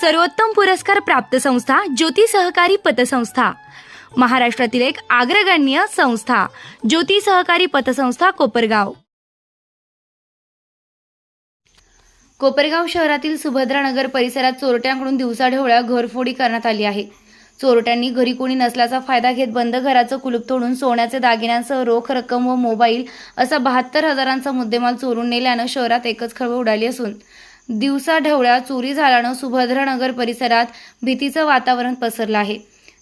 सर्वोत्तम पुरस्कार प्राप्त संस्था ज्योती सहकारी पतसंस्था. महाराष्ट्रातील एक अग्रगण्य संस्था ज्योती सहकारी पतसंस्था कोपरगाव. कोपरगाव शहरातील सुभद्रानगर परिसरात चोरट्यांकडून दिवसाढवळ्या घरफोडी करण्यात आली आहे. चोरट्यांनी घरी कोणी नसल्याचा फायदा घेत बंद घराचं कुलूप तोडून सोन्याचे दागिन्यांसह रोख रक्कम व मोबाईल असा बहात्तर हजारांचा मुद्देमाल चोरून नेल्यानं शहरात एकच खळबळ उडाली असून दिवसा ढवळ्या चोरी झाल्यानं सुभद्रानगर परिसरात भीतीचं वातावरण पसरलं आहे.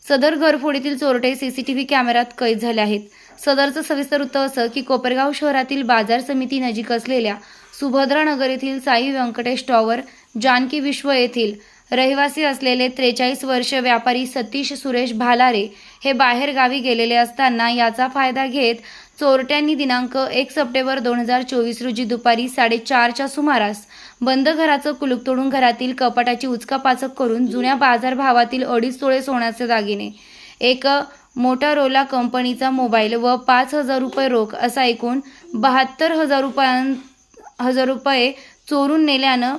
सदर घरफोडीतील चोरटे सीसीटीव्ही कॅमेऱ्यात कैद झाले आहेत. सदरचं सविस्तर वृत्त असं की कोपरगाव शहरातील बाजार समिती नजीक असलेल्या सुभद्रानगर येथील साई व्यंकटेश टॉवर जानकी विश्व येथील रहिवासी असलेले त्रेचाळीस वर्ष व्यापारी सतीश सुरेश भालारे हे बाहेर गावी गेलेले असताना याचा फायदा घेत चोरट्यांनी दिनांक एक सप्टेंबर दोन हजार चोवीस रोजी दुपारी साडेचारच्या सुमारास बंद घराचं कुलूप तोडून घरातील कपाटाची उचकापाचक करून जुन्या बाजारभावातील अडीच तोळे सोन्याचे दागिने एक मोटारोला कंपनीचा मोबाईल व पाच हजार रुपये रोख असा एकूण बहात्तर हजार रुपयां हजार रुपये चोरून नेल्यानं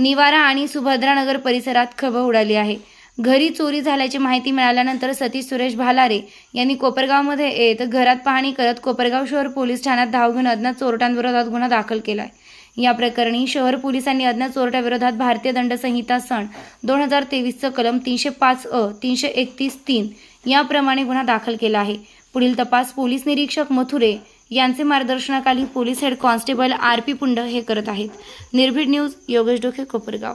निवारा आणि सुभद्रानगर परिसरात खब उडाली आहे. घरी चोरी झाल्याची माहिती मिळाल्यानंतर सतीश सुरेश भालारे यांनी कोपरगावमध्ये येत घरात पाहणी करत कोपरगाव शहर पोलीस ठाण्यात धाव घेऊन अज्ञात चोरट्यांविरोधात गुन्हा दाखल केलाय. या प्रकरणी शहर पोलिसांनी अज्ञात चोरट्याविरोधात भारतीय दंड संहिता सण दोन हजार तेवीसचं कलम तीनशे पाच अ तीनशे एकतीस तीन याप्रमाणे गुन्हा दाखल केला आहे. पुढील तपास पोलीस निरीक्षक मथुरे यांचे मार्गदर्शनाखाली police head constable R P Pund हे करत आहेत. निर्भीड न्यूज योगेश डोके कोपरगाव.